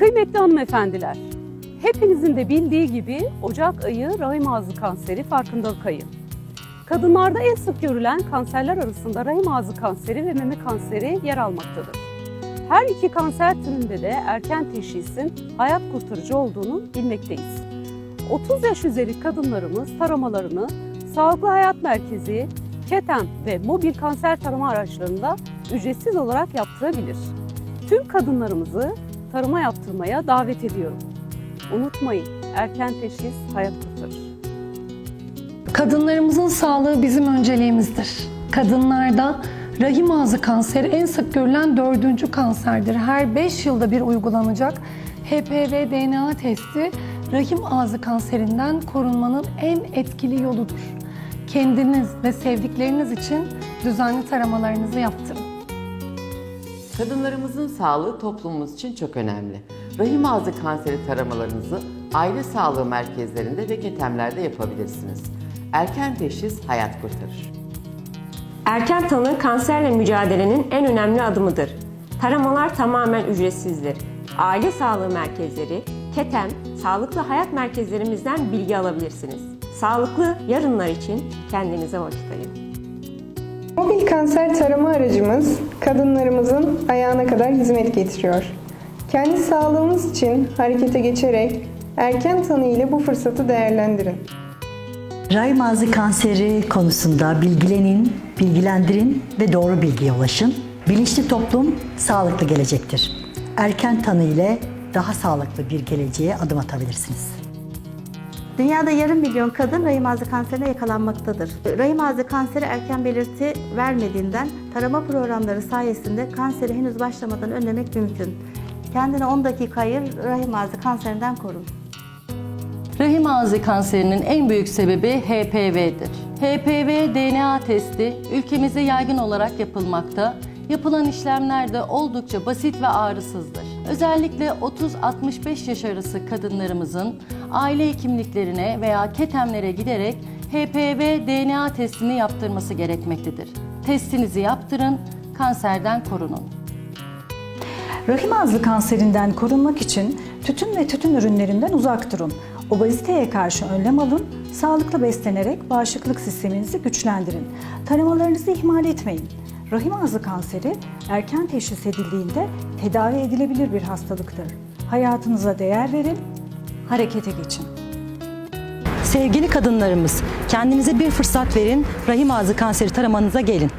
Kıymetli hanımefendiler, hepinizin de bildiği gibi Ocak ayı rahim ağzı kanseri farkındalık ayı. Kadınlarda en sık görülen kanserler arasında rahim ağzı kanseri ve meme kanseri yer almaktadır. Her iki kanser türünde de erken teşhisin hayat kurtarıcı olduğunu bilmekteyiz. 30 yaş üzeri kadınlarımız taramalarını Sağlıklı Hayat Merkezi, KETEM ve mobil kanser tarama araçlarında ücretsiz olarak yaptırabilir. Tüm kadınlarımızı tarama yaptırmaya davet ediyorum. Unutmayın, erken teşhis hayat kurtarır. Kadınlarımızın sağlığı bizim önceliğimizdir. Kadınlarda rahim ağzı kanseri en sık görülen dördüncü kanserdir. Her 5 yılda bir uygulanacak HPV DNA testi rahim ağzı kanserinden korunmanın en etkili yoludur. Kendiniz ve sevdikleriniz için düzenli taramalarınızı yaptırın. Kadınlarımızın sağlığı toplumumuz için çok önemli. Rahim ağzı kanseri taramalarınızı aile sağlığı merkezlerinde ve ketemlerde yapabilirsiniz. Erken teşhis hayat kurtarır. Erken tanı kanserle mücadelenin en önemli adımıdır. Taramalar tamamen ücretsizdir. Aile sağlığı merkezleri, KETEM, sağlıklı hayat merkezlerimizden bilgi alabilirsiniz. Sağlıklı yarınlar için kendinize vakit ayırın. Mobil kanser tarama aracımız kadınlarımızın ayağına kadar hizmet getiriyor. Kendi sağlığımız için harekete geçerek erken tanı ile bu fırsatı değerlendirin. Rahim ağzı kanseri konusunda bilgilenin, bilgilendirin ve doğru bilgiye ulaşın. Bilinçli toplum sağlıklı gelecektir. Erken tanı ile daha sağlıklı bir geleceğe adım atabilirsiniz. Dünyada yarım milyon kadın rahim ağzı kanserine yakalanmaktadır. Rahim ağzı kanseri erken belirti vermediğinden tarama programları sayesinde kanseri henüz başlamadan önlemek mümkün. Kendine 10 dakika ayır, rahim ağzı kanserinden korun. Rahim ağzı kanserinin en büyük sebebi HPV'dir. HPV DNA testi ülkemizde yaygın olarak yapılmakta. Yapılan işlemler de oldukça basit ve ağrısızdır. Özellikle 30-65 yaş arası kadınlarımızın aile hekimliklerine veya ketemlere giderek HPV DNA testini yaptırması gerekmektedir. Testinizi yaptırın, kanserden korunun. Rahim ağzı kanserinden korunmak için tütün ve tütün ürünlerinden uzak durun. Obeziteye karşı önlem alın, sağlıklı beslenerek bağışıklık sisteminizi güçlendirin. Taramalarınızı ihmal etmeyin. Rahim ağzı kanseri erken teşhis edildiğinde tedavi edilebilir bir hastalıktır. Hayatınıza değer verin, harekete geçin. Sevgili kadınlarımız, kendinize bir fırsat verin, rahim ağzı kanseri taramanıza gelin.